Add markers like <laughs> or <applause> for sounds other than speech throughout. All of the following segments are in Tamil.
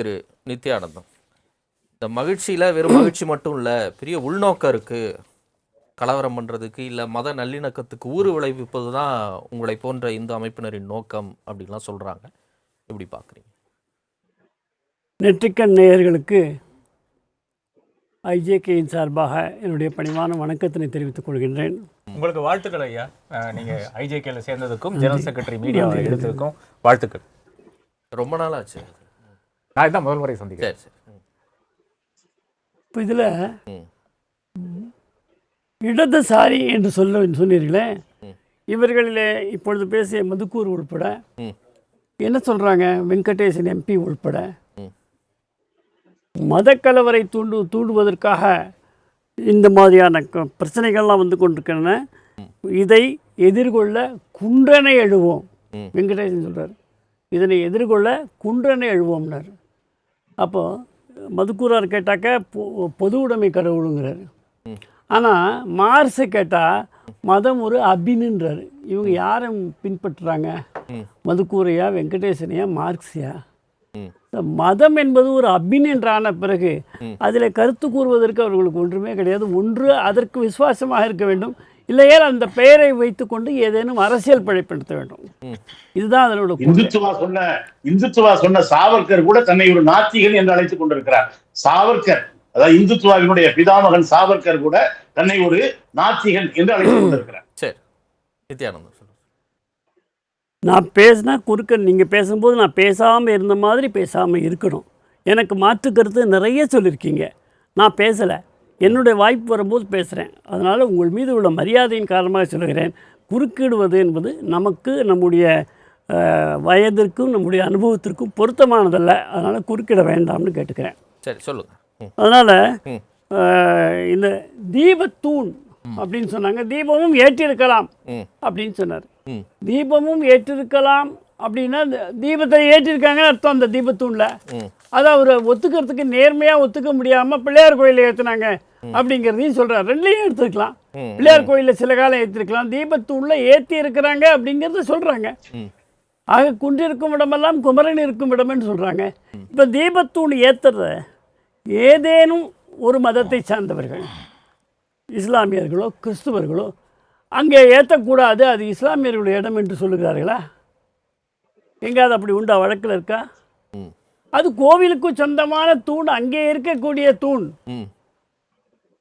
திரு நித்யானந்தம். இந்த மகிழ்ச்சியில வெறும் மகிழ்ச்சி மட்டும் இல்ல பெரிய உள்நோக்கம் இருக்கு. கலவரம் பண்றதுக்கு இல்ல மத நல்லிணக்கத்துக்கு ஊறு விளைவிப்பது தான் உங்களை போன்ற இந்து அமைப்பினரின் நோக்கம் அப்படின்லாம் சொல்றாங்க. எப்படி பார்க்குறீங்க? நெற்றிக்கண் நேயர்களுக்கு ஐஜேகேயின் சார்பாக என்னுடைய பணிவான வணக்கத்தினை தெரிவித்துக் கொள்கின்றேன். உங்களுக்கு வாழ்த்துக்கள் ஐயா. அஹ், நீங்க ஐஜேகேல சேர்ந்ததுக்கும் ஜெனரல் செக்ரட்டரி மீடியாவை எடுத்ததுக்கும் வாழ்த்துக்கள். ரொம்ப நாள் ஆச்சு நான் இதான் முதல் முறை சந்திக்கிறேன். சரி சரி. ம், இப்போ இதில் இடதுசாரி என்று சொல்ல சொன்னீர்களே. இவர்களிலே இப்பொழுது பேசிய மதுக்கூர் உள்பட என்ன சொல்கிறாங்க வெங்கடேசன் எம்பி உள்பட? மதக்கலவரை தூண்டு தூண்டுவதற்காக இந்த மாதிரியான க- பிரச்சனைகள்லாம் வந்து கொண்டிருக்கின்றன. இதை எதிர்கொள்ள குன்றனை எழுவோம். வெங்கடேசன் சொல்றார். இதனை எதிர்கொள்ள குன்றனை எழுவோம்னார். அப்போது மதுக்கூரார் கேட்டாக்க பொ- பொது உடைமை கடவுளுங்கிறார். ஆனால் மார்ஸை கேட்டால் மதம் ஒரு அபின்ன்றார் இவங்க யாரை பின்பற்றுறாங்க? மதுக்கூரையா வெங்கடேசனையா மார்க்ஸியா? இந்த மதம் என்பது ஒரு அபின் என்றான பிறகு அதில் கருத்து கூறுவதற்கு அவர்களுக்கு ஒன்றுமே கிடையாது. ஒன்று அதற்கு விசுவாசமாக இருக்க வேண்டும். இல்லையே அந்த பெயரை வைத்துக்கொண்டு ஏதேனும் அரசியல் பழைப்படுத்த வேண்டும். ம். இதுதான் அதனோட. இந்துத்துவா சொன்ன இந்துத்துவா சொன்ன சாவர்கர் கூட தன்னை ஒரு நாத்திகன் என்று அழைத்துக் கொண்டிருக்கிறார். சாவர்கர் அதாவது இந்துத்துவாவினுடைய பிதாமகன் சாவர்கர் கூட தன்னை ஒரு நாத்திகன் என்று அழைத்துக் கொண்டிருக்கிறார். சரி. நித்யானந்தம் நான் பேசினா குறுக்க நீங்கள் பேசும்போது நான் பேசாமல் இருந்த மாதிரி பேசாமல் இருக்கணும். எனக்கு மாற்று கருத்து நிறைய சொல்லியிருக்கீங்க நான் பேசலை. என்னுடைய வாய்ப்பு வரும்போது பேசுகிறேன். அதனால் உங்கள் மீது உள்ள மரியாதையின் காரணமாக சொல்கிறேன். குறுக்கிடுவது என்பது நமக்கு நம்முடைய வயதிற்கும் நம்முடைய அனுபவத்திற்கும் பொருத்தமானதல்ல. அதனால் குறுக்கிட வேண்டாம்னு கேட்டுக்கிறேன். சரி சொல்லுங்க ம். அதனால் இந்த தீபத்தூண் அப்படின்னு சொன்னாங்க. தீபமும் ஏற்றிருக்கலாம் அப்படின்னு சொன்னார். தீபமும் ஏற்றிருக்கலாம் அப்படின்னா தீபத்தை ஏற்றிருக்காங்கன்னு அர்த்தம் அந்த தீபத்தூணில். அதை அவர் ஒத்துக்கிறதுக்கு நேர்மையாக ஒத்துக்க முடியாமல் பிள்ளையார் கோயிலில் ஏற்றுனாங்க அப்படிங்கிறதையும் சொல்கிறார் ரெண்டுலையும் எடுத்துக்கலாம். ம். பிள்ளையார் கோயிலில் சில காலம் ஏற்றிருக்கலாம் தீபத்தூணில் ஏற்றி இருக்கிறாங்க அப்படிங்கிறத சொல்கிறாங்க ஆக குன்றிருக்கும் இடமெல்லாம் குமரன் இருக்கும் இடம்னு சொல்கிறாங்க இப்போ தீபத்தூண் ஏற்றுறத ஏதேனும் ஒரு மதத்தை சார்ந்தவர்கள் இஸ்லாமியர்களோ கிறிஸ்துவர்களோ அங்கே ஏற்றக்கூடாது அது இஸ்லாமியர்களுடைய இடம் என்று சொல்லுகிறார்களா? எங்கேயாவது அப்படி உண்டா? வழக்கில் இருக்கா? அது கோவிலுக்கு சொந்தமான தூண் அங்கே இருக்கக்கூடிய தூண். ம்.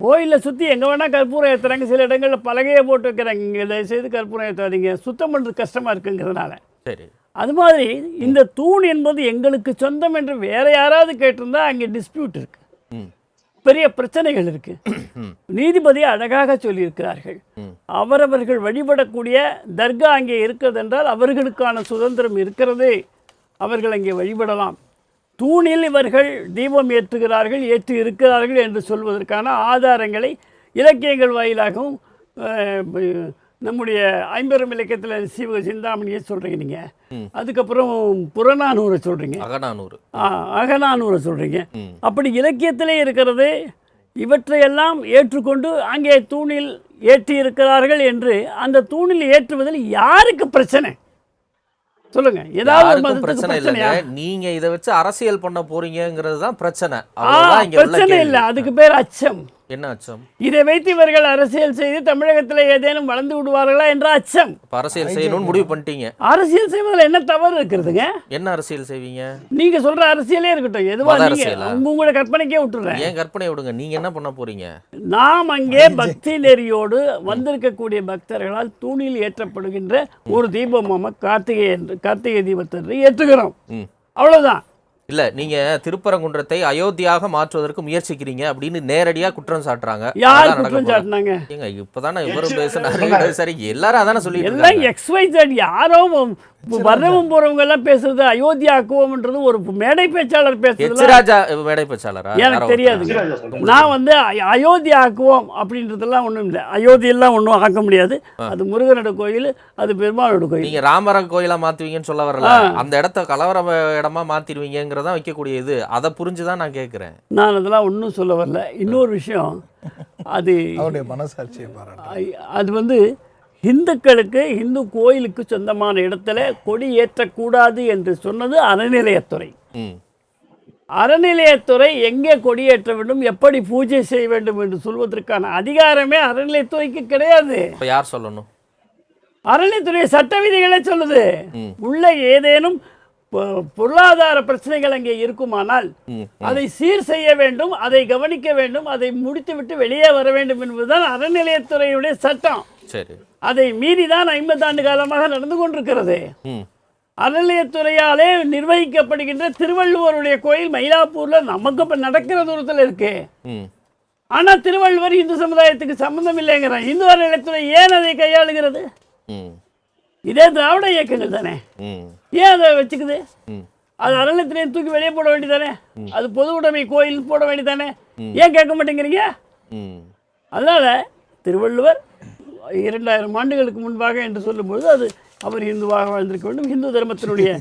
கோயிலில் சுற்றி எங்கே வேணால் கற்பூரம் ஏற்றுறாங்க சில இடங்களில் பலகையை போட்டு வைக்கிறாங்க. இங்கே தயவுசெய்து கற்பூரம் ஏற்றாதீங்க சுத்தம் பண்ணுறது கஷ்டமாக இருக்குங்கிறதுனால. சரி. அது மாதிரி இந்த தூண் என்பது எங்களுக்கு சொந்தம் என்று வேற யாராவது கேட்டிருந்தா அங்கே டிஸ்பியூட் இருக்கு. பெரிய பிரச்சனைகள் இருக்கு. நீதிபதி அழகாக சொல்லியிருக்கிறார்கள். அவரவர்கள் வழிபடக்கூடிய தர்கா அங்கே இருக்கிறது என்றால் அவர்களுக்கான சுதந்திரம் இருக்கிறது. அவர்கள் அங்கே வழிபடலாம். தூணில் இவர்கள் தீபம் ஏற்றுகிறார்கள் ஏற்றி இருக்கிறார்கள் என்று சொல்வதற்கான ஆதாரங்களை இலக்கியங்கள் வாயிலாகவும் நம்முடைய ஐம்பெரும் இலக்கியத்தில் சிவ சிந்தாமணியை சொல்கிறீங்க நீங்கள் அதுக்கப்புறம் புறநானூரை சொல்கிறீங்க அகநானூறு. ஆ, அகநானூரை சொல்கிறீங்க அப்படி இலக்கியத்திலே இருக்கிறது இவற்றையெல்லாம் ஏற்றுக்கொண்டு அங்கே தூணில் ஏற்றி இருக்கிறார்கள் என்று அந்த தூணில் ஏற்றுவதில் யாருக்கு பிரச்சனை? சொல்லுங்க. ஏதாவது பிரச்சனை இல்லைங்க. நீங்க இதை வச்சு அரசியல் பண்ண போறீங்கிறது தான் பிரச்சனை. பிரச்சனை. இல்லை. அதுக்கு பேர் அச்சம். என்ன அச்சம்? இதை வைத்து இவர்கள் அரசியல் செய்து தமிழகத்தில் ஏதேனும் வளர்ந்து விடுவார்களா என்ற அச்சம். அரசியல் செய்யணும்னு முடிவு பண்ணிட்டீங்க. அரசியல் செய்வதில் என்ன தவறு இருக்கிறதுங்க? என்ன அரசியல் செய்வீங்க? நீங்க சொல்ற அரசியலே இருக்கட்டும். எதுவா நீங்க உங்களோட கற்பனைக்கே விட்டுறேன். ஏன் கற்பனை விடுங்க? நீங்க என்ன பண்ண போறீங்க? நாம் அங்கே பக்தி நெறியோடு வந்திருக்கக்கூடிய பக்தர்களால் தூணில் ஏற்றப்படுகின்ற ஒரு தீபமாக கார்த்திகை என்று கார்த்திகை தீபத்தை ஏற்றுகிறோம். அவ்வளவுதான். இல்ல நீங்க திருப்பரங்குன்றத்தை அயோத்தியாக மாற்றுவதற்கு முயற்சிக்கிறீங்க அப்படின்னு நேரடியா குற்றம் சாட்டுறாங்க. யார் குற்றம். சாட்டினாங்க? ஏங்க இப்பதானே இவரும் பேசுனாரு? <laughs> சரி எல்லாரும் அதானே சொல்லிட்டு எல்லாம் எக்ஸ்வைசட் யாரோ வர்றவங்க போறவங்க எல்லாம் பேசுறது அயோத்தியா ஆக்குவோம்ன்றது ஒரு மேடை பேச்சாளர் பேசுறது ராஜா மேடை பேச்சாளரா? எனக்கு தெரியாது. நான் வந்து அயோத்தி ஆக்குவோம் அப்படின்றதெல்லாம் ஒன்றும் இல்லை. அயோத்தியெல்லாம் ஒன்றும் ஆக்க முடியாது. அது முருகனோட கோயில் அது பெருமாளோட கோயில். நீங்க ராமர கோயிலா மாத்துவீங்கன்னு சொல்ல வரல. அந்த இடத்த கலவர இடமா மாத்திடுவீங்கிறதா வைக்கக்கூடிய இது. அதை புரிஞ்சுதான் நான் கேக்குறேன். நான் அதெல்லாம் ஒன்றும் சொல்ல வரல. இன்னொரு விஷயம் அது அவருடைய மனசாட்சியை அது வந்து இந்துக்களுக்கு இந்து கோயிலுக்கு சொந்தமான இடத்துல கொடி ஏற்றக்கூடாது என்று சொன்னது அறநிலையத்துறை. அறநிலையத்துறை எங்கே கொடியேற்ற வேண்டும் எப்படி பூஜை செய்ய வேண்டும் என்று சொல்வதற்கான அதிகாரமே அறநிலையத்துறைக்கு கிடையாது. யார் சொல்லணும்? அறநிலையத்துறை சட்ட விதிகளை சொல்லுது. உள்ள ஏதேனும் பொருளாதார பிரச்சனைகள் அங்கே இருக்குமானால் அதை சீர் செய்ய வேண்டும் அதை கவனிக்க வேண்டும் அதை முடித்துவிட்டு வெளியே வர வேண்டும் என்பதுதான் அறநிலையத்துறையுடைய சட்டம். சரி. அதை மீறி தான் ஐம்பதாண்டு காலமாக நடந்து கொண்டிருக்கிறது. அறநிலையத்துறையாலே நிர்வகிக்கப்படுகின்ற திருவள்ளுவருடைய கோயில் மயிலாப்பூர்ல நமக்கு இப்போ நடக்கிற தூரத்தில் இருக்கு. ம். ஆனா திருவள்ளுவர் இந்து சமுதாயத்துக்கு சம்பந்தம் இல்லைங்கிறான் இந்து அறநிலையத்துறை ஏன் அதை கையாளுகிறது? இதே திராவிட இயக்கங்கள் தானே. ஏன் அதை வச்சுக்குது? அது அறநிலையத்திலையும் தூக்கி வெளியே போட வேண்டியதானே? அது பொது உடைமை கோயில் போட வேண்டியதானே? ஏன் கேட்க மாட்டேங்கிறீங்க? அதனால் திருவள்ளுவர் இரண்டாயிரம் ஆண்டுகளுக்கு முன்பாக என்று சொல்லும்பொழுது அது அவர் இந்துவாக வாழ்ந்திருக்க வேண்டும். இந்து தர்மத்தினுடைய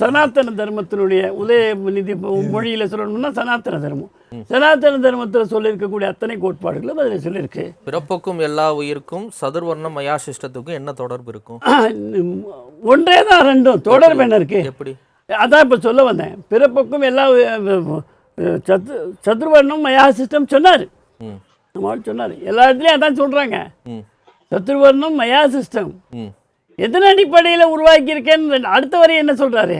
சனாதன தர்மத்தினுடைய உதய நிதி மொழியில் சொல்லணும்னா சனாதன தர்மம். சனாதன தர்மத்தில் சொல்லியிருக்கக்கூடிய அத்தனை கோட்பாடுகளும் அதில் சொல்லியிருக்கு. பிறப்புக்கும் எல்லா உயிருக்கும் சதுர்வர்ணம் மயா சிஸ்டத்துக்கும் என்ன தொடர்பு இருக்கும்? ஒன்றே தான் ரெண்டும். தொடர்பு என்ன இருக்கு? எப்படி? அதான் இப்போ சொல்ல வந்தேன். பிறப்புக்கும் எல்லா சத்து சத்ருவர்ணம் மயா சிஸ்டம் சொன்னார் சொன்னார். எல்லா இடத்துலையும் அதான் சொல்கிறாங்க ம் சத்ருவர்ணம் மயா சிஸ்டம் எதன் அடிப்படையில் உருவாக்கியிருக்கேன்னு அடுத்த வரி என்ன சொல்றாரு?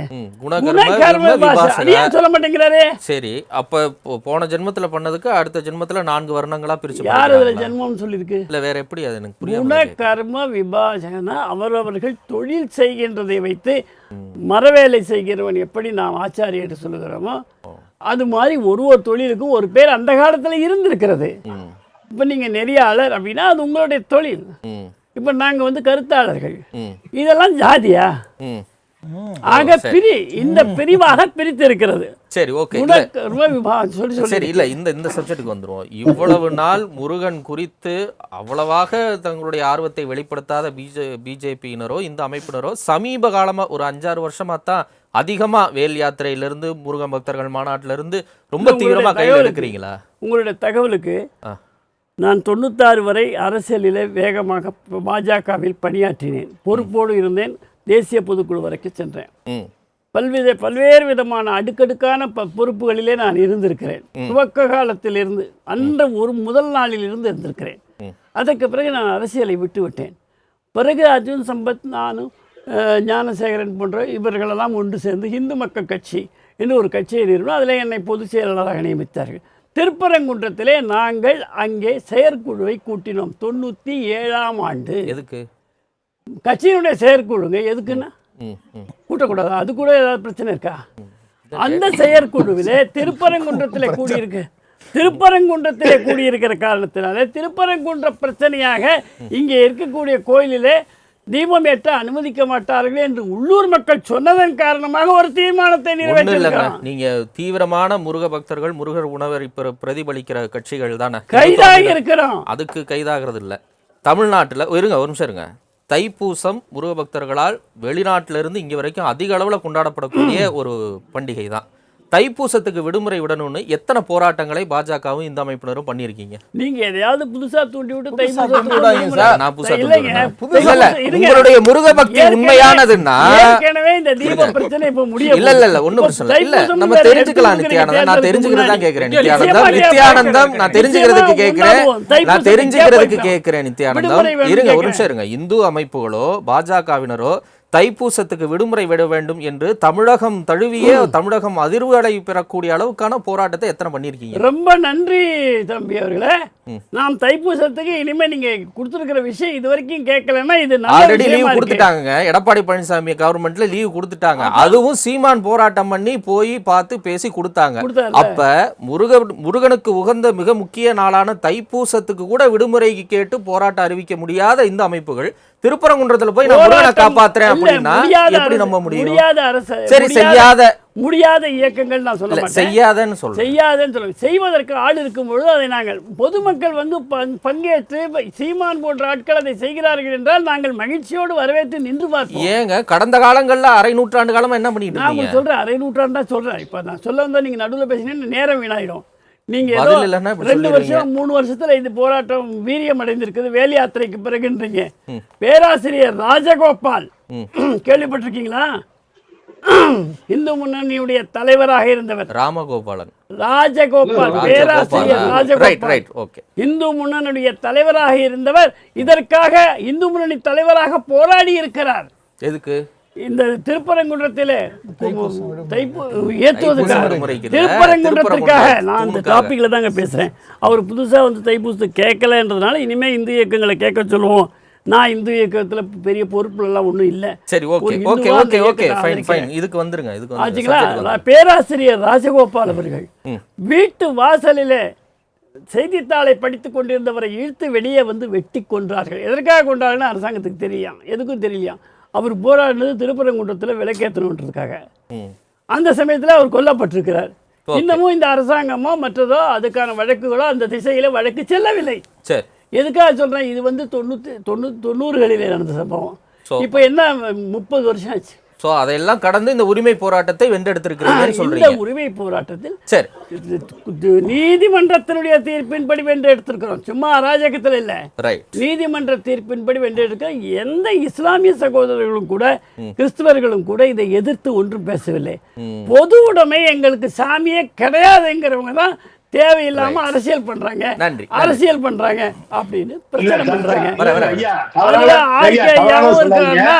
விபாசன. சொல்ல மாட்டேங்கிறாரு? சரி அப்ப போன ஜென்மத்துல பண்ணதுக்கு அடுத்த ஜென்மத்துல நான்கு வர்ணங்களா பிரிச்சு யார் அதுல? ஜென்மம்னு சொல்லியிருக்கு? இல்ல வேற எப்படி அது எனக்கு குண கர்ம விபாஜன அவரவர்கள் தொழில் செய்கின்றதை வைத்து மரவேலை செய்கிறவன் எப்படி நாம் ஆச்சாரி என்று சொல்லுகிறோமோ அது மாதிரி ஒரு ஒரு தொழிலுக்கும் ஒரு பேர் அந்த காலத்தில் இருந்திருக்கிறது. இப்போ நீங்கள் நெறியாளர் அப்படின்னா அது உங்களுடைய தொழில். ம். இப்போ நாங்கள் வந்து கருத்தாளர்கள். இதெல்லாம் ஜாதியா? ம். ஆக பிரி இந்த பிரிவாக பிரித்து இருக்கிறது சரி ஓகே. சரி இல்ல இந்த இந்த சப்ஜெக்ட்டுக்கு வந்துருவோம். இவ்வளவு நாள் முருகன் குறித்து அவ்வளவாக தங்களுடைய ஆர்வத்தை வெளிப்படுத்தாத பிஜே பிஜேபியினரோ இந்த அமைப்பினரோ சமீப காலமா ஒரு அஞ்சாறு வருஷமா தான் அதிகமா வேல் யாத்திரையிலிருந்து முருகன் பக்தர்கள் மாநாட்டில இருந்து ரொம்ப தீவிரமா கையில் எடுக்கிறீங்களா? உங்களுடைய தகவலுக்கு. நான் தொண்ணூத்தாறு வரை அரசியலில் வேகமாக பாஜகவில் பணியாற்றினேன். பொறுப்போடு இருந்தேன். தேசிய பொதுக்குழு வரைக்கும் சென்றேன். பல்வித பல்வேறு விதமான அடுக்கடுக்கான ப பொறுப்புகளிலே நான் இருந்திருக்கிறேன். துவக்க காலத்திலிருந்து அந்த ஒரு முதல் நாளில் இருந்து இருந்திருக்கிறேன். அதற்கு பிறகு நான் அரசியலை விட்டு விட்டேன். பிறகு அர்ஜுன் சம்பத் நானும் ஞானசேகரன் போன்ற இவர்களெல்லாம் ஒன்று சேர்ந்து இந்து மக்கள் கட்சி என்று ஒரு கட்சியை நிறுவனம் அதில் என்னை பொதுச் செயலாளராக நியமித்தார்கள். திருப்பரங்குன்றத்திலே நாங்கள் அங்கே செயற்குழுவை கூட்டினோம். தொண்ணூற்றி ஏழாம் ஆண்டு. எதுக்கு? கட்சியினுடைய செயற்குழுங்க. எதுக்குன்னா? கூட்டக்கூடாது? அது கூட ஏதாவது பிரச்சனை இருக்கா? அந்த செயற்குழுவிலே <laughs> திருப்பரங்குன்றத்திலே கூடியிருக்கு. திருப்பரங்குன்றத்திலே கூடியிருக்கிற காரணத்தினாலே திருப்பரங்குன்ற பிரச்சனையாக இங்கே இருக்கக்கூடிய கோயிலிலே தீபம் ஏற்ற அனுமதிக்க மாட்டார்கள் என்று உள்ளூர் மக்கள் சொன்னதன் காரணமாக ஒரு தீர்மானத்தை நிறைவேற்றிருக்கிறோம் நீங்க தீவிரமான முருக பக்தர்கள் முருகர் உணவரை பிர- பிரதிபலிக்கிற கட்சிகள் தானே? கைதாகி இருக்கிறோம் அதுக்கு கைதாகிறது இல்ல தமிழ்நாட்டுல இருங்க ஒரு நிமிஷம் இருங்க. தைப்பூசம் முருக பக்தர்களால் வெளிநாட்டுல இருந்து இங்க வரைக்கும் அதிக அளவுல கொண்டாடப்படக்கூடிய <clears throat> ஒரு பண்டிகை தான் தைப்பூசத்துக்கு விடுமுறை விடணும்னு எத்தனை போராட்டங்களை பாஜகவும் இந்த அமைப்பினரும் பண்ணியிருக்கீங்க நீங்க எதையாவது புதுசா தூண்டி விட்டு. உங்களுடைய முருக பக்தி உண்மையானதுன்னா ஏற்கனவே இந்த தீப பிரச்சனை இப்ப முடிய இல்ல இல்ல இல்ல ஒண்ணும் பிரச்சனை இல்ல நம்ம தெரிஞ்சுக்கலாம் நித்யானந்தம் நான் தெரிஞ்சுக்கிறதா முன்னாடி. கேக்குறேன் நித்யானந்தம் கேட்கிறேன். நித்யானந்தம் நான் தெரிஞ்சுக்கிறதுக்கு. தைப்பூசம் நான் தெரிஞ்சுக்கிறதுக்கு கேட்போம். கேக்குறேன் நித்யானந்தம் இருங்க ஒரு கேட்கிறேன். நிமிஷம் இருங்க இந்து அமைப்புகளோ பாஜகவினரோ தைப்பூசத்துக்கு விடுமுறை விட வேண்டும் என்று தமிழகம் தழுவிய தமிழகம் அதிர்வடை பெறக்கூடிய அளவுக்கான போராட்டத்தை எத்தனை பண்ணிருக்கீங்க ரொம்ப நன்றி தம்பி அவர்களே. நாம் தைப்பூசத்துக்கு இனிமே நீங்க கொடுத்துருக்கிற விஷயம் இது வரைக்கும் கேட்கலன்னா இது ஆல்ரெடி லீவ். கொடுத்துட்டாங்க எடப்பாடி பழனிசாமி கவர்மெண்ட்ல லீவ் கொடுத்துட்டாங்க. அதுவும் சீமான் போராட்டம் பண்ணி போய் பார்த்து பேசி கொடுத்தாங்க. அப்ப முருக முருகனுக்கு உகந்த மிக முக்கிய நாளான தைப்பூசத்துக்கு கூட விடுமுறைக்கு கேட்டு போராட்டம் அறிவிக்க முடியாத இந்த அமைப்புகள் திருப்பரங்குன்றத்துல போய் நான் முருகனை காப்பாத்துறேன் அப்படின்னா எப்படி நம்ப முடியும்? முடியாத அரசு சரி செய்யாத. முடியாத இயக்கங்கள் நான் சொல்ல மாட்டேன் செய்யாதன்னு சொல்றேன். செய்யாதுன்னு சொல்லுங்க செய்வதற்கு ஆள் இருக்கும் பொழுது அதை நாங்கள் பொதுமக்கள் வந்து பங்- பங்கேற்று சீமான் போன்ற ஆட்கள் அதை செய்கிறார்கள் என்றால் நாங்கள் மகிழ்ச்சியோடு வரவேற்று நின்று பார்ப்போம். ஏங்க கடந்த காலங்கள்ல அரை நூற்றாண்டு காலமா என்ன பண்ணிட்டு நான் சொல்றேன் அரை நூற்றாண்டா சொல்றேன். இப்ப நான் சொல்ல வந்தா நீங்க நடுவுல பேசினீங்கன்னா நேரம் வீணாயிடும். நீங்க ஏதோ பதில் இல்லைன்னா இப்படி ரெண்டு. வருஷம் மூணு வருஷத்துல இது போராட்டம் வீரியம் அடைந்திருக்குது வேலை யாத்திரைக்கு பிறகுன்றீங்க. பேராசிரியர் ராஜகோபால் கேள்விப்பட்டிருக்கீங்களா? இந்து முன்னணியுடைய தலைவராக இருந்தவர். ராமகோபாலன். ராஜகோபால் பேராசிரியர் ராஜகோபால். இந்து முன்னணியுடைய தலைவராக இருந்தவர் இதற்காக இந்து முன்னணி தலைவராக போராடி இருக்கிறார். எதுக்கு? இந்த திருப்பரங்குன்றத்திலே தைப்பூ ஏற்றுவதற்காக திருப்பரங்குன்றத்திற்காக நான் அந்த தூணுக்காக. டாப்பிக்ல தாங்க பேசுறேன். அவர் புதுசா வந்து தைப்பூசத்தை கேட்கலன்றதுனால இனிமே இந்து இயக்கங்களை கேட்க சொல்லுவோம். நான் இந்து இயக்கத்துல பெரிய பொறுப்புல எல்லாம் ஒண்ணும் இல்ல. சரி okay okay okay okay fine. Fine இதுக்கு வந்துருங்க இதுக்கு ஆச்சுங்களா? பேராசிரியர் ராஜகோபால் அவர்கள். வீட்டு வாசலிலே செய்தித்தாளை படித்து கொண்டிருந்தவரை இழுத்து வெளியே வந்து வெட்டி கொன்றார்கள். எதற்காக கொண்டார்கள்னு அரசாங்கத்துக்கு தெரியும் எதுக்கும் தெரியலையாம் அவர் போராடினது திருப்பரங்குன்றத்தில் விளக்கேற்றணுன்றதுக்காக அந்த சமயத்தில் அவர் கொல்லப்பட்டிருக்கிறார். இன்னமும் இந்த அரசாங்கமோ மற்றதோ அதுக்கான வழக்குகளோ அந்த திசையில வழக்கு செல்லவில்லை. எதுக்காக சொல்றேன்? இது வந்து தொண்ணூத்தி தொண்ணூ தொண்ணூறுகளிலே நடந்த சம்பவம். இப்போ என்ன முப்பது வருஷம் ஆச்சு. ஸோ அதையெல்லாம் கடந்து இந்த உரிமை போராட்டத்தை வென்றெடுத்திருக்கிறீங்கன்னு சொல்றீங்க. உரிமை போராட்டத்தில் சரி. நீதிமன்றத்தினுடைய தீர்ப்பின்படி வென்று எடுத்திருக்கிறோம். சும்மா அராஜகத்தில் இல்லை. ரைட் நீதிமன்ற தீர்ப்பின்படி வென்று எடுக்க எந்த இஸ்லாமிய சகோதரர்களும் கூட கிறிஸ்தவர்களும் கூட இதை எதிர்த்து ஒன்றும் பேசவில்லை. பொது உடைமை எங்களுக்கு சாமியே கிடையாதுங்கிறவங்க தான் தேவையில்லாம அரசியல் பண்றாங்க. அரசியல் பண்றாங்க அப்படின்னு பிரச்சனை பண்றாங்க.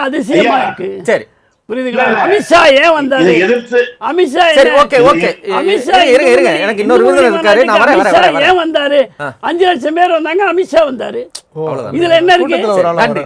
அதிசயமா இருக்கு. சரி. புரியுதுங்களா. அமித்ஷா ஏன் வந்தாரு? எதிர்த்து அமித்ஷா சரி ஓகே ஓகே. அமித்ஷா இருங்க எனக்கு இன்னொரு மணி இருக்காரு. நான் வரேன் வரேன் அமித்ஷா வரேன் வரேன். ஏன் வந்தாரு? அஞ்சு லட்சம் பேர் வந்தாங்க அமித்ஷா வந்தாரு. இதுல என்ன இருக்கு? நன்றி.